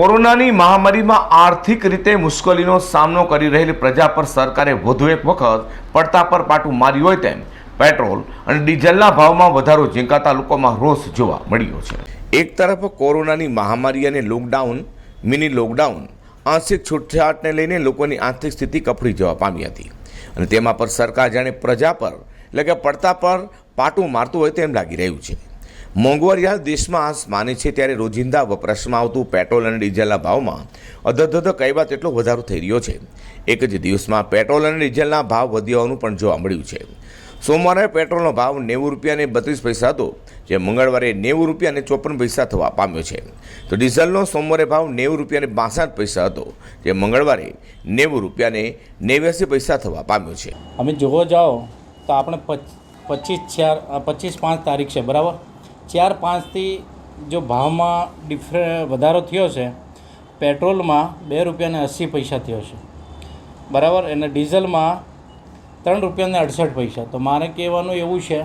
કોરોનાની મહામારીમાં આર્થિક રીતે મુશ્કેલીનો સામનો કરી રહેલી પ્રજા પર સરકારે વધુ એક વખત પડતા પર પાટું માર્યું હોય તેમ પેટ્રોલ અને ડીઝલના ભાવમાં વધારો ઝીંકાતા લોકોમાં રોષ જોવા મળ્યો છે. એક તરફ કોરોનાની મહામારી અને લોકડાઉન, મિની લોકડાઉન, આંશિક છૂટછાટને લઈને લોકોની આર્થિક સ્થિતિ કફડી જવા પામી હતી. અને તેમાં પર સરકાર જાણે પ્રજા પર, એટલે કે પડતા પર પાટું મારતું હોય તેમ લાગી રહ્યું છે. મોંઘવારી દેશમાં દેશમાં આસમાને છે ત્યારે રોજિંદા વપરાશમાં આવતું પેટ્રોલ અને ડીઝલના ભાવમાં અધધધ કહેવા તેટલો વધારો થઈ રહ્યો છે? એક જ દિવસમાં પેટ્રોલ અને ડીઝલના ભાવ વધ્યાનું પણ જોવા મળ્યું છે. સોમવારે પેટ્રોલનો ભાવ નેવું રૂપિયા અને બત્રીસ પૈસા હતો, જે મંગળવારે નેવું રૂપિયા અને ચોપન પૈસા થવા પામ્યો છે. તો ડીઝલનો સોમવારે ભાવ નેવું રૂપિયા અને બાસઠ પૈસા હતો, જે મંગળવારે નેવું રૂપિયા અને નેવ્યાસી પૈસા થવા પામ્યો છે. અમે જોવા જાઓ તો આપણે પચ- પચીસ ચાર, પચીસ પાંચ તારીખ છે, બરાબર? ચાર પાંચથી જો ભાવમાં ડિફર વધારો થયો છે, પેટ્રોલમાં બે રૂપિયાને અસી પૈસા થયો છે. બરાબર? અને ડીઝલમાં ત્રણ રૂપિયાને અડસઠ પૈસા. તો મારે કહેવાનું એવું છે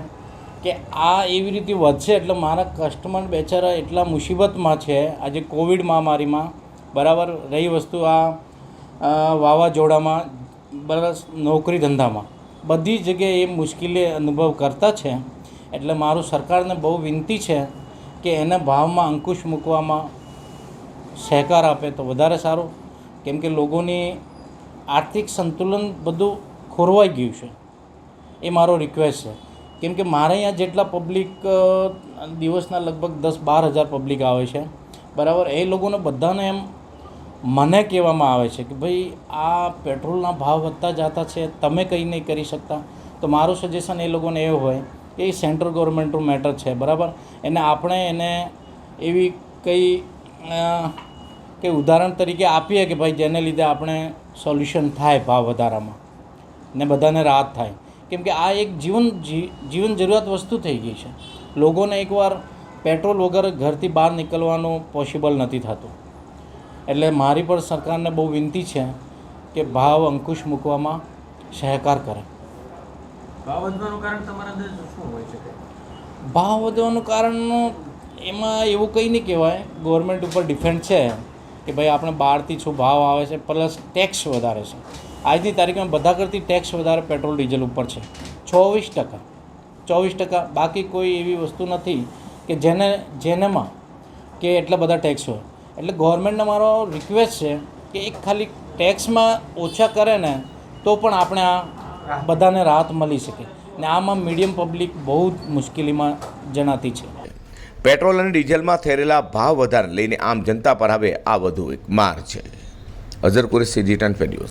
કે આ એવી રીતે વધશે એટલે મારા કસ્ટમર બેચારા એટલા મુસીબતમાં છે. આજે કોવિડ મહામારીમાં, બરાબર? રહી વસ્તુ આ વાવાઝોડામાં, બરાબર? નોકરી ધંધામાં. બધી જગ્યાએ એ મુશ્કેલી અનુભવ કરતા છે. એટલે મારું સરકારને બહુ વિનંતી છે કે એના ભાવમાં અંકુશ મૂકવામાં સહકાર આપે તો વધારે સારું. કેમ કે લોકોની આર્થિક સંતુલન બધું ખોરવાઈ ગયું છે. એ મારો રિક્વેસ્ટ છે. કેમ કે મારે અહીંયા જેટલા પબ્લિક દિવસના લગભગ દસ બાર હજાર પબ્લિક આવે છે. બરાબર? એ લોકોને બધાને એમ મને કહેવામાં આવે છે કે ભાઈ, આ પેટ્રોલના ભાવ વધતા જતા છે, તમે કંઈ નહીં કરી શકતા. તો મારું સજેશન એ લોકોને એવું હોય એ સેન્ટ્રલ ગવર્મેન્ટનું મેટર છે, બરાબર? એને આપણે એને એવી કંઈ કે ઉદાહરણ તરીકે આપીએ કે ભાઈ જેને લીધે આપણે સોલ્યુશન થાય ભાવ વધારામાં ને બધાને રાહત થાય. કેમ કે આ એક જીવન જીવન જરૂરિયાત વસ્તુ થઈ ગઈ છે. લોકોને એકવાર પેટ્રોલ વગર ઘરથી બહાર નીકળવાનું પોસિબલ નથી થતું. એટલે મારી પણ સરકારને બહુ વિનંતી છે કે ભાવ અંકુશ મૂકવામાં સહકાર કરે. ભાવ વધવાનું કારણ તમારા ભાવ વધવાનું કારણ એમાં એવું કંઈ નહીં કહેવાય. ગવર્મેન્ટ ઉપર ડિપેન્ડ છે કે ભાઈ આપણે બહારથી શું ભાવ આવે છે પ્લસ ટેક્સ વધારે છે. આજની તારીખમાં બધા કરતી ટેક્સ વધારે પેટ્રોલ ડીઝલ ઉપર છે. ચોવીસ ટકા. ચોવીસ ટકા. બાકી કોઈ એવી વસ્તુ નથી કે જેને, જેનેમાં કે એટલા બધા ટેક્સ હોય. એટલે ગવર્મેન્ટને મારો રિક્વેસ્ટ છે કે એક ખાલી ટેક્સમાં ઓછા કરે ને તો પણ આપણે આ બધાને રાહત મળી શકે. ને આમાં મીડિયમ પબ્લિક બહુ જ મુશ્કેલીમાં જણાતી છે. પેટ્રોલ અને ડીઝલમાં થયેલા ભાવ વધારાને લઈને આમ જનતા પર હવે આ વધુ એક માર છે. અઝર કુરેશી, જી ટેન